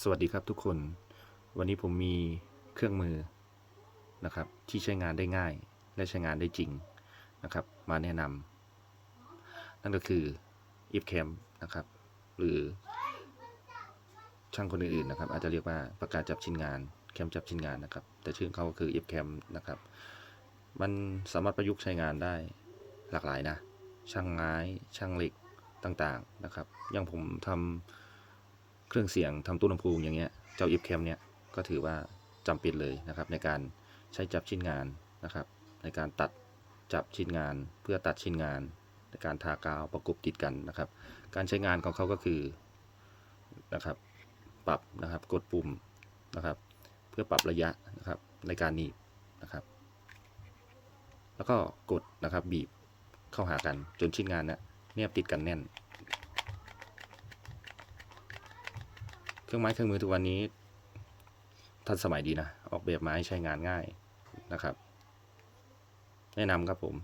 สวัสดีครับทุกคน วันนี้ผมมีเครื่องมือนะครับ ที่ใช้งานได้ง่าย และใช้งานได้จริงนะครับ มาแนะนำนั่นก็คือ if cam นะครับ หรือช่างคนอื่นๆนะครับ อาจจะเรียกว่าประกาศจับชิ้นงานแคมจับชิ้นงานนะครับ แต่ชื่อเขาก็คือ if cam นะครับ มันสามารถประยุกต์ใช้งานได้หลากหลายนะ ช่างไม้ช่างเหล็กต่างๆนะครับ อย่างผมทำ เครื่องเสียงทำตู้ลำโพงอย่างเงี้ยเจ้า if cam เนี่ยก็ถือว่าจำเป็นเลยนะครับ ในการใช้จับชิ้นงานนะครับ ในการตัดจับชิ้นงาน เพื่อตัดชิ้นงาน ในการทากาวประกบติดกันนะครับ การใช้งานของเขาก็คือนะครับ ปรับนะครับกดปุ่มนะครับ เพื่อปรับระยะนะครับในการหนีบนะครับแล้วก็กดนะครับบีบเข้าหากันจนชิ้นงานเนี่ยเนียบติดกันแน่น เค รื่องไม้เครื่องมือทุกวันนี้ทันสมัยดีนะ ออกแบบมาให้ใช้งานง่ายนะครับ แนะนำครับผม